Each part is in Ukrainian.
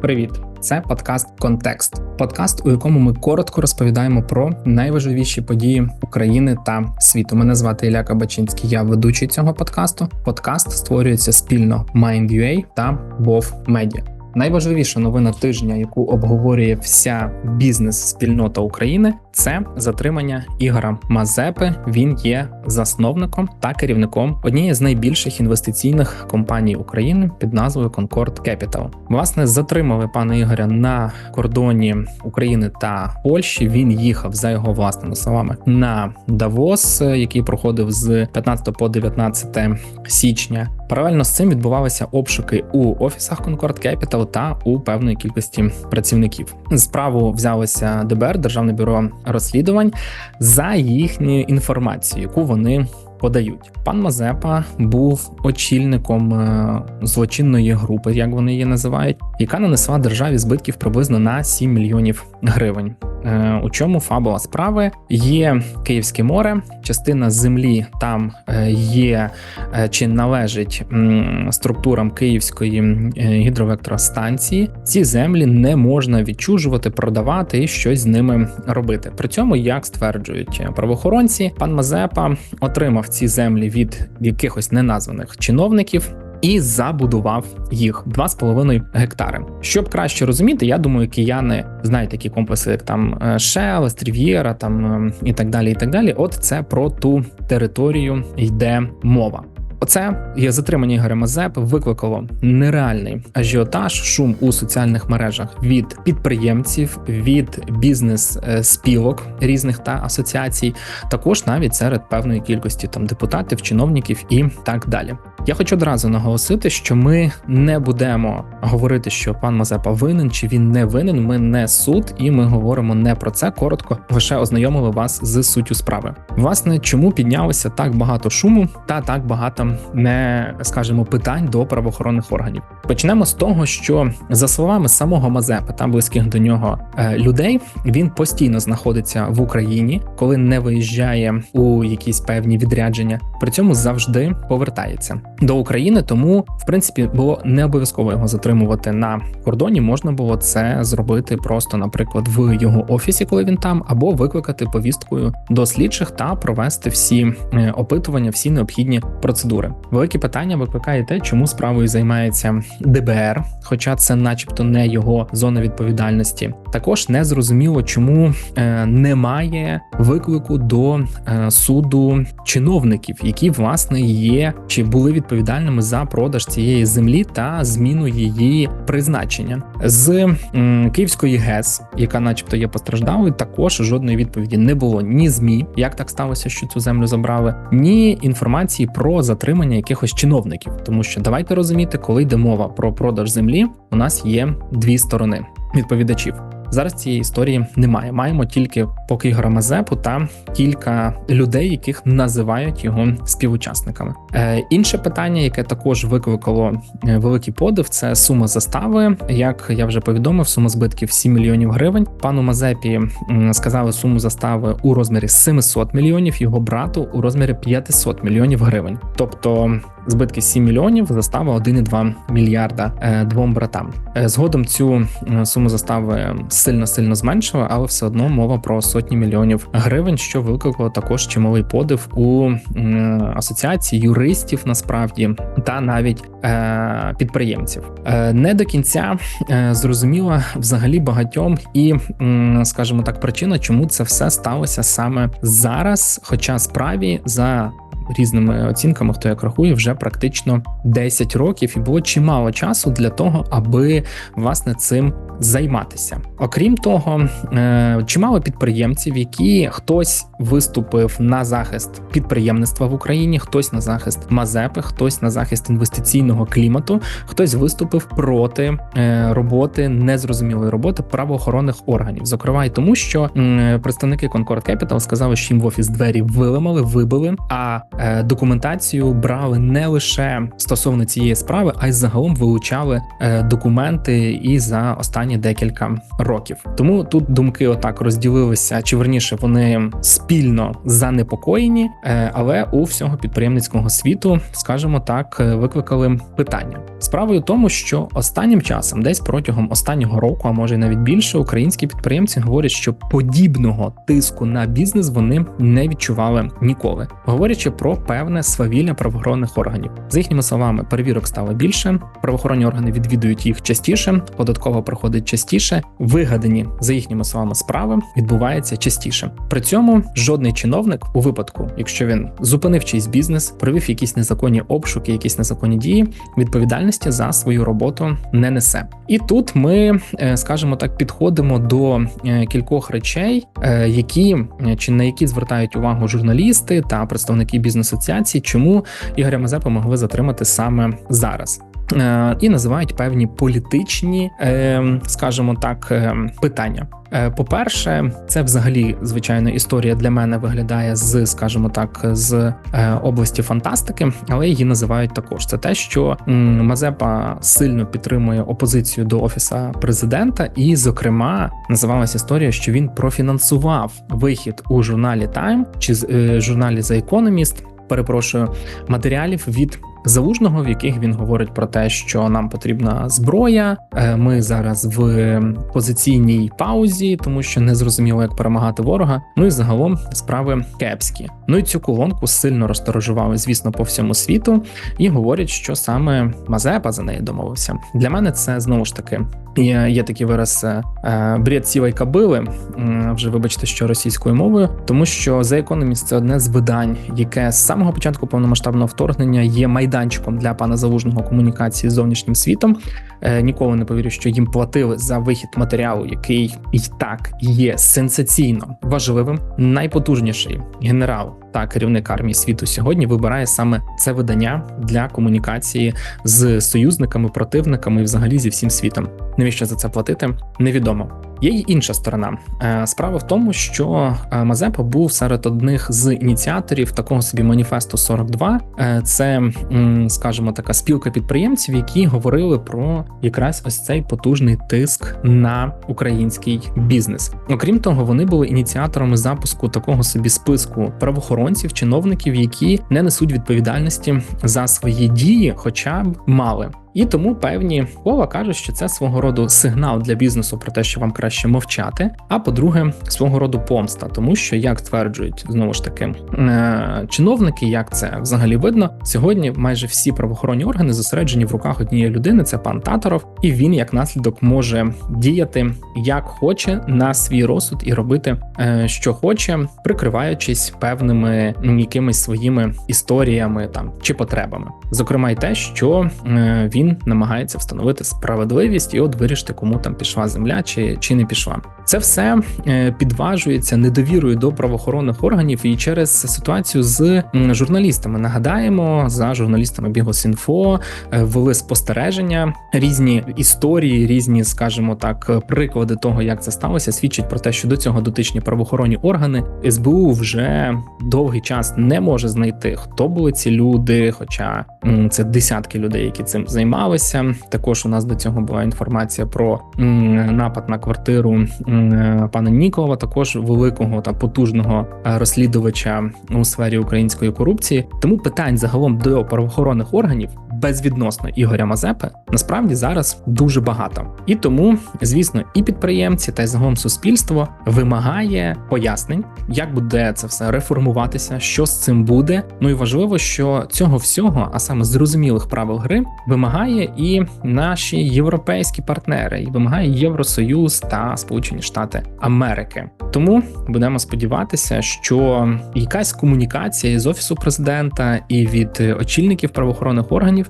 Привіт, це подкаст Контекст. Подкаст, у якому ми коротко розповідаємо про найважливіші події України та світу. Мене звати Ілля Кабачинський, я ведучий цього подкасту. Подкаст створюється спільно Mind.ua та Бов Media. Найважливіша новина тижня, яку обговорює вся бізнес-спільнота України, це затримання Ігора Мазепи. Він є засновником та керівником однієї з найбільших інвестиційних компаній України під назвою Concord Capital. Власне, затримали пана Ігоря на кордоні України та Польщі. Він їхав за його власними словами на Давос, який проходив з 15 по 19 січня. Паралельно з цим відбувалися обшуки у офісах Concord Capital та у певної кількості працівників. Справу взялося ДБР Державне бюро розслідувань за їхньою інформацією, яку вони подають. Пан Мазепа був очільником е, злочинної групи, як вони її називають, яка нанесла державі збитків приблизно на 7 мільйонів гривень. Е, у чому фабула справи є Київське море, частина землі там е, є чи належить структурам Київської гідроелектростанції. Ці землі не можна відчужувати, продавати і щось з ними робити. При цьому, як стверджують правоохоронці, пан Мазепа отримав ці землі від якихось неназваних чиновників. І забудував їх 2,5 гектари. Щоб краще розуміти, я думаю, кияни знають такі комплекси, як там Шел, Стрів'єра, там і так далі. І так далі. От це про ту територію йде мова. Оце є затримання Ігоря Мазепи викликало нереальний ажіотаж, шум у соціальних мережах від підприємців, від бізнес-спілок різних та асоціацій, також навіть серед певної кількості там депутатів, чиновників і так далі. Я хочу одразу наголосити, що ми не будемо говорити, що пан Мазепа винен чи він не винен. Ми не суд, і ми говоримо не про це. Коротко лише ознайомили вас з суттю справи. Власне, чому піднялося так багато шуму та так багато не скажімо, питань до правоохоронних органів. Почнемо з того, що за словами самого Мазепи та близьких до нього е, людей, він постійно знаходиться в Україні, коли не виїжджає у якісь певні відрядження. При цьому завжди повертається до України. Тому, в принципі, було не обов'язково його затримувати на кордоні. Можна було це зробити просто, наприклад, в його офісі, коли він там, або викликати повісткою до слідчих та провести всі е, опитування, всі необхідні процедури. Велике питання викликає те, чому справою займається ДБР, хоча це, начебто, не його зона відповідальності. Також не зрозуміло, чому е, немає виклику до е, суду чиновників, які власне є чи були відповідальними за продаж цієї землі та зміну її призначення з м, Київської ГЕС, яка, начебто, є постраждалою. Також жодної відповіді не було ні змі, як так сталося, що цю землю забрали, ні інформації про затримання якихось чиновників, тому що давайте розуміти, коли йде мова про продаж землі, у нас є дві сторони відповідачів. Зараз цієї історії немає. Маємо тільки поки Ігора Мазепу та кілька людей, яких називають його співучасниками. Е, Інше питання, яке також викликало е, великий подив, це сума застави. Як я вже повідомив, сума збитків 7 мільйонів гривень. Пану Мазепі сказали суму застави у розмірі 700 мільйонів, його брату у розмірі 500 мільйонів гривень. Тобто збитки 7 мільйонів, застава 1,2 мільярда е, двом братам. Е, згодом цю суму застави сильно сильно зменшили, але все одно мова про сотні мільйонів гривень, що викликало також чималий подив у асоціації юристів, насправді та навіть е, підприємців. Не до кінця зрозуміла взагалі багатьом і, скажімо так, причина, чому це все сталося саме зараз, хоча справі за різними оцінками, хто як рахує, вже практично 10 років, і було чимало часу для того, аби власне цим займатися. Окрім того, е, чимало підприємців, які хтось виступив на захист підприємництва в Україні, хтось на захист Мазепи, хтось на захист інвестиційного клімату, хтось виступив проти е, роботи незрозумілої роботи правоохоронних органів. Зокрема, і тому, що представники Concord Capital сказали, що їм в офіс двері виламали, вибили. А е, документацію брали не лише стосовно цієї справи, а й загалом вилучали документи і за останні декілька років. Тому тут думки отак розділилися, чи верніше вони суспільно занепокоєні, е, але у всього підприємницького світу, скажімо так, е, викликали питання. Справою тому, що останнім часом, десь протягом останнього року, а може й навіть більше, українські підприємці говорять, що подібного тиску на бізнес вони не відчували ніколи, говорячи про певне свавілля правоохоронних органів. За їхніми словами, перевірок стало більше, правоохоронні органи відвідують їх частіше, податково проходить частіше, вигадані за їхніми словами справи відбуваються частіше. При цьому жодний чиновник у випадку, якщо він зупинив чийсь бізнес, провів якісь незаконні обшуки, якісь незаконні дії, відповідальності за свою роботу не несе. І тут ми, е, скажімо так, підходимо до е, кількох речей, е, які чи на які звертають увагу журналісти та представники бізнес-асоціацій, чому Ігоря Мазепа могли затримати саме зараз. І називають певні політичні, скажімо так, питання. Е, по-перше, це взагалі звичайно історія для мене виглядає з, скажімо так, з е, області фантастики, але її називають також. Це те, що Мазепа сильно підтримує опозицію до офіса президента, і, зокрема, називалася історія, що він профінансував вихід у журналі Time чи е, журналі The Economist, Перепрошую матеріалів від залужного, в яких він говорить про те, що нам потрібна зброя. Е, ми зараз в позиційній паузі, тому що не зрозуміло, як перемагати ворога. Ну і загалом справи кепські. Ну і цю колонку сильно розторожували, звісно, по всьому світу, і говорять, що саме Мазепа за неї домовився. Для мене це знову ж таки є, такий вираз е, бред сівої кабили. Вже вибачте, що російською мовою, тому що The Economist – це одне з видань, яке з самого початку повномасштабного вторгнення є майдан майданчиком для пана залужного комунікації з зовнішнім світом. Е, ніколи не повірю, що їм платили за вихід матеріалу, який і так є сенсаційно важливим. Найпотужніший генерал та керівник армії світу сьогодні вибирає саме це видання для комунікації з союзниками, противниками і взагалі зі всім світом. Навіщо за це платити? Невідомо. Є й інша сторона. Е, справа в тому, що е, Мазепа був серед одних з ініціаторів такого собі маніфесту 42. Е, це, скажімо, така спілка підприємців, які говорили про якраз ось цей потужний тиск на український бізнес. Окрім того, вони були ініціаторами запуску такого собі списку правоохоронців, чиновників, які не несуть відповідальності за свої дії, хоча б мали. І тому певні кола кажуть, що це свого роду сигнал для бізнесу про те, що вам краще мовчати. А по-друге, свого роду помста, тому що як стверджують знову ж таки е, чиновники, як це взагалі видно, сьогодні майже всі правоохоронні органи зосереджені в руках однієї людини. Це пан Таторов, і він як наслідок може діяти як хоче на свій розсуд і робити, е, що хоче, прикриваючись певними якимись своїми історіями там чи потребами, зокрема й те, що він. Він намагається встановити справедливість і от вирішити, кому там пішла земля чи, чи не пішла. Це все е, підважується недовірою до правоохоронних органів і через ситуацію з журналістами. Нагадаємо, за журналістами Бігосінфо е, ввели спостереження, різні історії, різні, скажімо так, приклади того, як це сталося, свідчать про те, що до цього дотичні правоохоронні органи СБУ вже довгий час не може знайти, хто були ці люди, хоча це десятки людей, які цим займалися. Також у нас до цього була інформація про напад на квартиру пана Ніколова, також великого та потужного е, розслідувача у сфері української корупції. Тому питань загалом до правоохоронних органів безвідносно Ігоря Мазепи насправді зараз дуже багато. І тому, звісно, і підприємці, та й загалом суспільство вимагає пояснень, як буде це все реформуватися, що з цим буде. Ну і важливо, що цього всього, а саме зрозумілих правил гри, вимагає і наші європейські партнери, і вимагає Євросоюз та Сполучені Штати Америки. Тому будемо сподіватися, що якась комунікація з офісу президента і від очільників правоохоронних органів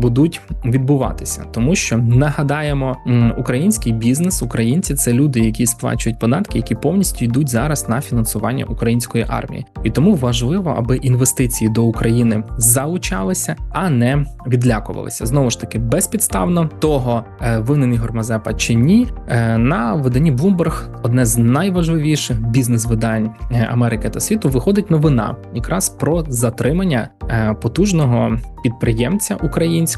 будуть відбуватися, тому що нагадаємо, український бізнес, українці це люди, які сплачують податки, які повністю йдуть зараз на фінансування української армії, і тому важливо, аби інвестиції до України залучалися, а не відлякувалися. Знову ж таки, безпідставно того е, винен Ігор Мазепа чи ні е, на виданні Bloomberg, одне з найважливіших бізнес-видань е, Америки та світу, виходить новина якраз про затримання потужного підприємця українського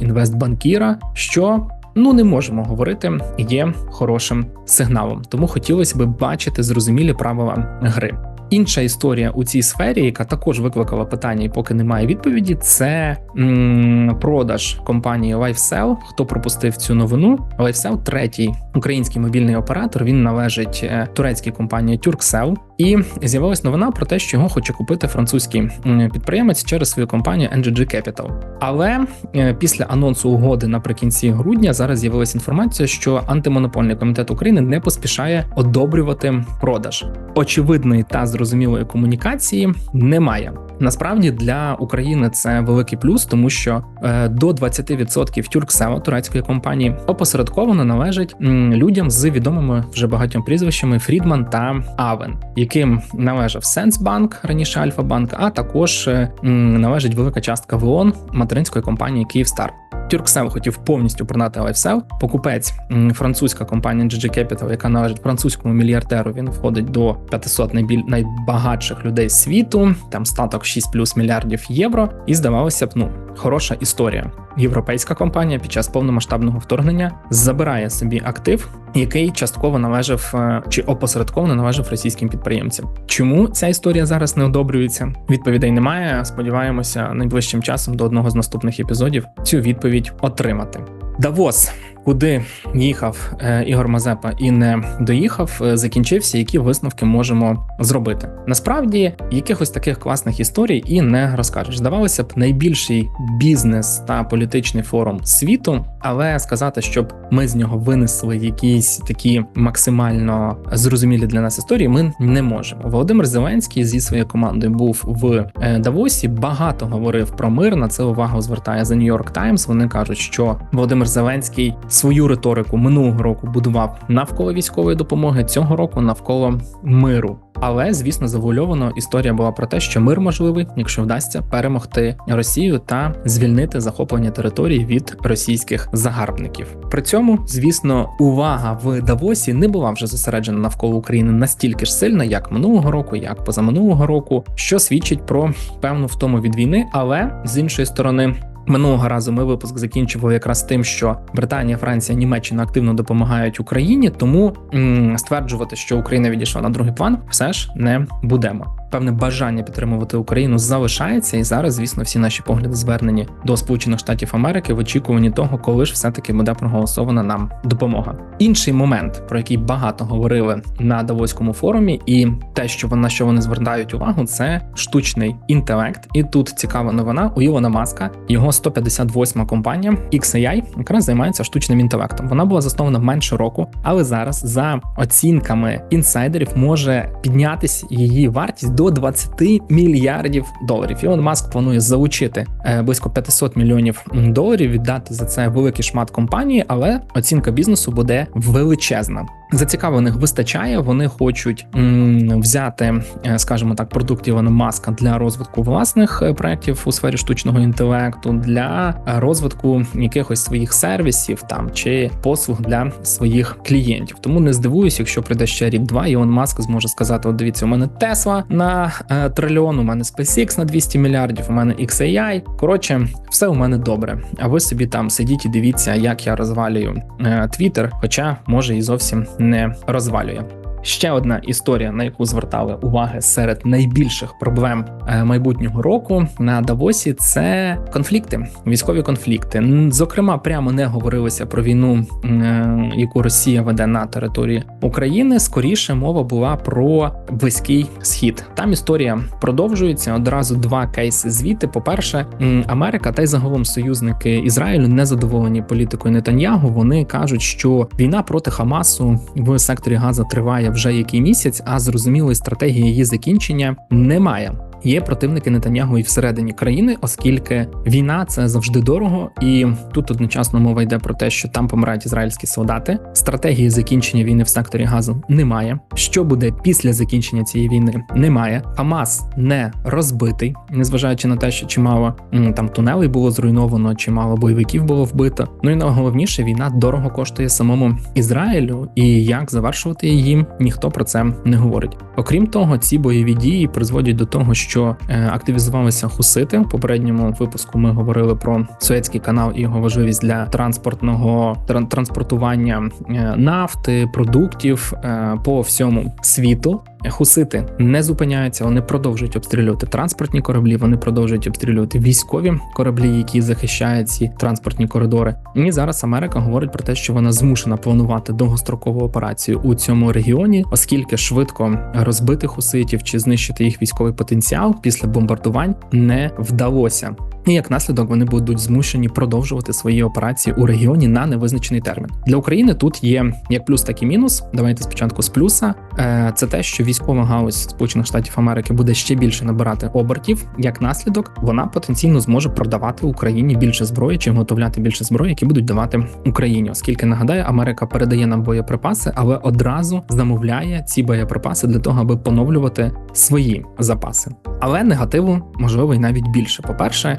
інвестбанкіра, що ну не можемо говорити, є хорошим сигналом. Тому хотілося би бачити зрозумілі правила гри. Інша історія у цій сфері, яка також викликала питання, і поки немає відповіді, це м, продаж компанії LifeSell. Хто пропустив цю новину? LifeSell – третій український мобільний оператор. Він належить е, турецькій компанії Turkcell. І з'явилась новина про те, що його хоче купити французький підприємець через свою компанію NGG Capital. Але е, після анонсу угоди наприкінці грудня зараз з'явилася інформація, що антимонопольний комітет України не поспішає одобрювати продаж. Очевидної та зрозумілої комунікації немає. Насправді для України це великий плюс, тому що е, до 20% Тюрксева турецької компанії опосередковано належить людям з відомими вже багатьом прізвищами Фрідман та Авен, яким належав Сенсбанк раніше Альфа-банк, а також е, належить велика частка ВОН материнської компанії Київстар. Turkcell хотів повністю продати LifeSell. Покупець французька компанія GG Capital, яка належить французькому мільярдеру. Він входить до 500 найбіль найбагатших людей світу. Там статок 6 плюс мільярдів євро. І здавалося б, ну хороша історія. Європейська компанія під час повномасштабного вторгнення забирає собі актив, який частково належав е, чи опосередковано належав російським підприємцям. Чому ця історія зараз не одобрюється? Відповідей немає. Сподіваємося, найближчим часом до одного з наступних епізодів цю відповідь отримати. Давос куди їхав е, Ігор Мазепа і не доїхав, е, закінчився. Які висновки можемо зробити? Насправді якихось таких класних історій і не розкажеш. Здавалося б, найбільший бізнес та політичний форум світу, але сказати, щоб ми з нього винесли якісь такі максимально зрозумілі для нас історії, ми не можемо. Володимир Зеленський зі своєю командою був в е, Давосі. Багато говорив про мир. На це увагу звертає The New York Times. Вони кажуть, що Володимир Зеленський свою риторику минулого року будував навколо військової допомоги цього року навколо миру. Але звісно, завуальовано історія була про те, що мир можливий, якщо вдасться перемогти Росію та звільнити захоплення території від російських загарбників. При цьому, звісно, увага в Давосі не була вже зосереджена навколо України настільки ж сильна, як минулого року, як позаминулого року, що свідчить про певну втому від війни, але з іншої сторони. Минулого разу ми випуск закінчували якраз тим, що Британія, Франція, Німеччина активно допомагають Україні, тому м стверджувати, що Україна відійшла на другий план, все ж не будемо певне бажання підтримувати Україну залишається, і зараз, звісно, всі наші погляди звернені до Сполучених Штатів Америки в очікуванні того, коли ж все таки буде проголосована нам допомога. Інший момент, про який багато говорили на Давоському форумі, і те, що на що вони звертають увагу, це штучний інтелект. І тут цікава новина у Ілона Маска, його 158 компанія XAI якраз займається штучним інтелектом. Вона була заснована менше року, але зараз за оцінками інсайдерів може піднятися її вартість до до 20 мільярдів доларів. Ілон Маск планує залучити е, близько 500 мільйонів доларів. Віддати за це великий шмат компанії, але оцінка бізнесу буде величезна. Зацікавлених вистачає, вони хочуть м, взяти, е, скажімо так, продукт Ілона Маска для розвитку власних е, проєктів у сфері штучного інтелекту, для розвитку якихось своїх сервісів там чи послуг для своїх клієнтів. Тому не здивуюсь, якщо прийде ще рік-два, Ілон Маск зможе сказати: От дивіться, у мене Тесла на е, трильйон, у мене SpaceX на 200 мільярдів, у мене XAI. Коротше, все у мене добре. А ви собі там сидіть і дивіться, як я розвалюю Twitter, хоча може і зовсім не розвалює. Ще одна історія, на яку звертали уваги серед найбільших проблем е, майбутнього року на Давосі, це конфлікти, військові конфлікти. Зокрема, прямо не говорилося про війну, е, яку Росія веде на території України. Скоріше мова була про близький схід. Там історія продовжується одразу. Два кейси звіти. По перше, Америка та й загалом союзники Ізраїлю не задоволені політикою Нетаньягу. Вони кажуть, що війна проти Хамасу в секторі Газа триває вже який місяць, а зрозумілої стратегії її закінчення немає. Є противники Нетанягу і всередині країни, оскільки війна це завжди дорого, і тут одночасно мова йде про те, що там помирають ізраїльські солдати. Стратегії закінчення війни в секторі газу немає. Що буде після закінчення цієї війни? Немає. Хамас не розбитий, незважаючи на те, що чимало там тунелей було зруйновано, чимало бойовиків було вбито. Ну і найголовніше, війна дорого коштує самому Ізраїлю, і як завершувати її, ніхто про це не говорить. Окрім того, ці бойові дії призводять до того, що що е, активізувалися хусити. В попередньому випуску ми говорили про Суецький канал і його важливість для транспортного транспортування е, нафти, продуктів е, по всьому світу. Хусити не зупиняються, вони продовжують обстрілювати транспортні кораблі. Вони продовжують обстрілювати військові кораблі, які захищають ці транспортні коридори. І зараз Америка говорить про те, що вона змушена планувати довгострокову операцію у цьому регіоні, оскільки швидко розбити хуситів чи знищити їх військовий потенціал після бомбардувань не вдалося. І як наслідок вони будуть змушені продовжувати свої операції у регіоні на невизначений термін для України. Тут є як плюс, так і мінус. Давайте спочатку з плюса. Е, це те, що військова галузь Сполучених Штатів Америки буде ще більше набирати обертів. Як наслідок, вона потенційно зможе продавати Україні більше зброї чи готовляти більше зброї, які будуть давати Україні, оскільки нагадаю, Америка передає нам боєприпаси, але одразу замовляє ці боєприпаси для того, аби поновлювати свої запаси. Але негативу можливо і навіть більше. По перше,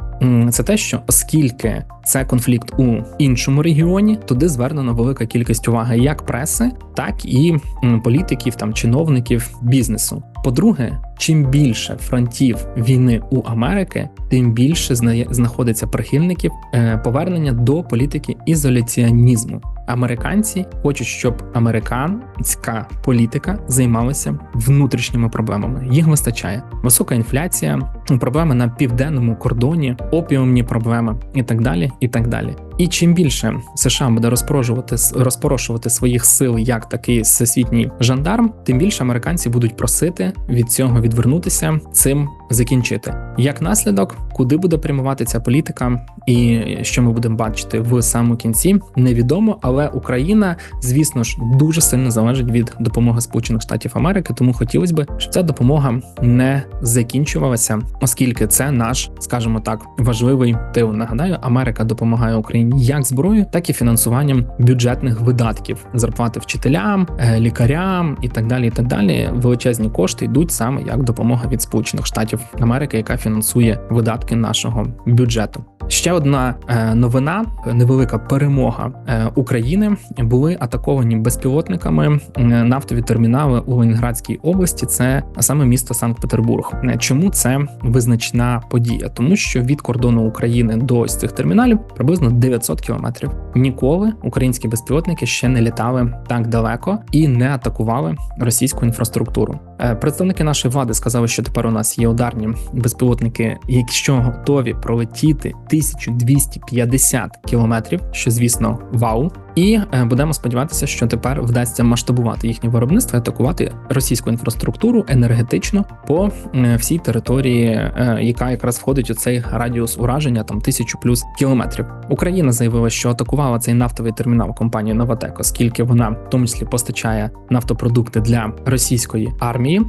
це те, що оскільки це конфлікт у іншому регіоні, туди звернена велика кількість уваги як преси, так і політиків, там чиновників бізнесу. По-друге, чим більше фронтів війни у Америки, тим більше знаходиться прихильників е, повернення до політики ізоляціонізму. Американці хочуть, щоб американська політика займалася внутрішніми проблемами. Їх вистачає висока інфляція, проблеми на південному кордоні, опіумні проблеми і так далі. І так далі. І чим більше США буде розпорожувати розпорошувати своїх сил як такий всесвітній жандарм, тим більше американці будуть просити від цього відвернутися, цим закінчити. Як наслідок, куди буде прямувати ця політика, і що ми будемо бачити в самому кінці, невідомо. Але Україна, звісно ж, дуже сильно залежить від допомоги Сполучених Штатів Америки, тому хотілося б, щоб ця допомога не закінчувалася, оскільки це наш, скажімо так, важливий тил. Нагадаю, Америка допомагає Україні як зброєю, так і фінансуванням бюджетних видатків, зарплати вчителям, е, лікарям і так далі. І так далі. Величезні кошти йдуть саме як допомога від Сполучених Штатів Америки, яка фінансує видатки нашого бюджету. Ще одна е, новина: невелика перемога е, України були атаковані безпілотниками нафтові термінали у Ленінградській області. Це саме місто Санкт-Петербург. Чому це визначна подія? Тому що від кордону України до ось цих терміналів приблизно 900 кілометрів. Ніколи українські безпілотники ще не літали так далеко і не атакували російську інфраструктуру. Е, представники нашої влади сказали, що тепер у нас є ударні безпілотники, якщо готові пролетіти 1250 кілометрів, що звісно вау. І е, будемо сподіватися, що тепер вдасться масштабувати їхнє виробництво, атакувати російську інфраструктуру енергетично по е, всій території, е, яка якраз входить у цей радіус ураження, там тисячу плюс кілометрів. Україна заявила, що атакувала цей нафтовий термінал компанії Новатек, оскільки вона в тому числі постачає нафтопродукти для російської армії,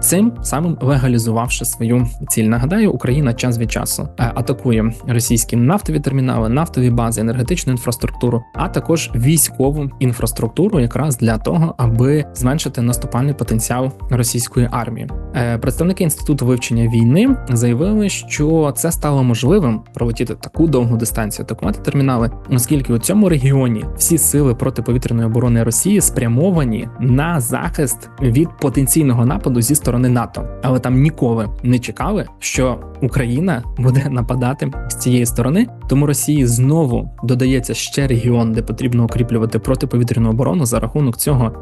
цим самим легалізувавши свою ціль. Нагадаю, Україна час від часу атакує російські нафтові термінали, нафтові бази, енергетичну інфраструктуру, а також також військову інфраструктуру, якраз для того, аби зменшити наступальний потенціал російської армії. Е, представники інституту вивчення війни заявили, що це стало можливим пролетіти таку довгу дистанцію, атакувати термінали, оскільки у цьому регіоні всі сили протиповітряної оборони Росії спрямовані на захист від потенційного нападу зі сторони НАТО, але там ніколи не чекали, що Україна буде нападати з цієї сторони. Тому Росії знову додається ще регіон, де потрібно укріплювати протиповітряну оборону. За рахунок цього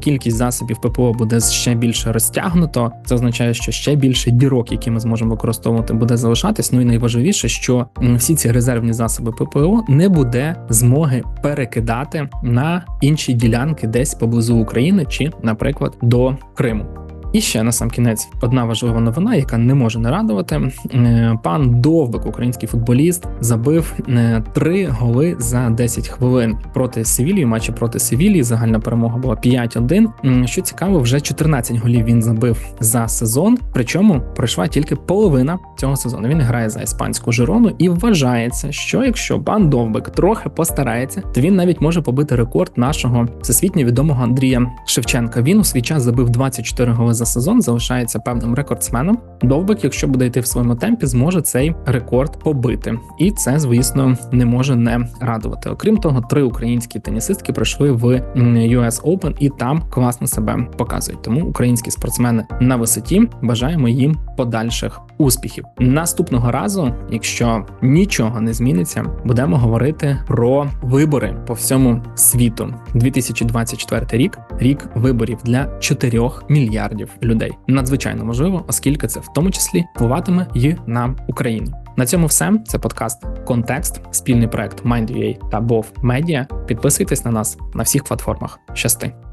кількість засобів ППО буде ще більше розтягнуто. Це означає, що ще більше дірок, які ми зможемо використовувати, буде залишатись. Ну і найважливіше, що всі ці резервні засоби ППО не буде змоги перекидати на інші ділянки десь поблизу України чи, наприклад, до Криму. І ще на сам кінець одна важлива новина, яка не може не радувати. Е, пан Довбик, український футболіст, забив е, три голи за 10 хвилин проти Севілії. Матчі проти Севілії. Загальна перемога була 5-1. Що цікаво, вже 14 голів він забив за сезон. Причому пройшла тільки половина цього сезону. Він грає за іспанську Жирону і вважається, що якщо пан Довбик трохи постарається, то він навіть може побити рекорд нашого всесвітньо відомого Андрія Шевченка. Він у свій час забив 24 голи за сезон залишається певним рекордсменом. Довбик, якщо буде йти в своєму темпі, зможе цей рекорд побити, і це, звісно, не може не радувати. Окрім того, три українські тенісистки пройшли в US Open і там класно себе показують. Тому українські спортсмени на висоті бажаємо їм подальших успіхів. Наступного разу, якщо нічого не зміниться, будемо говорити про вибори по всьому світу. 2024 рік рік виборів для 4 мільярдів людей. Надзвичайно можливо, оскільки це в тому числі впливатиме і на Україну. На цьому все. Це подкаст Контекст, спільний проект Mind.ua та BOV Media. Підписуйтесь на нас на всіх платформах. Щасти!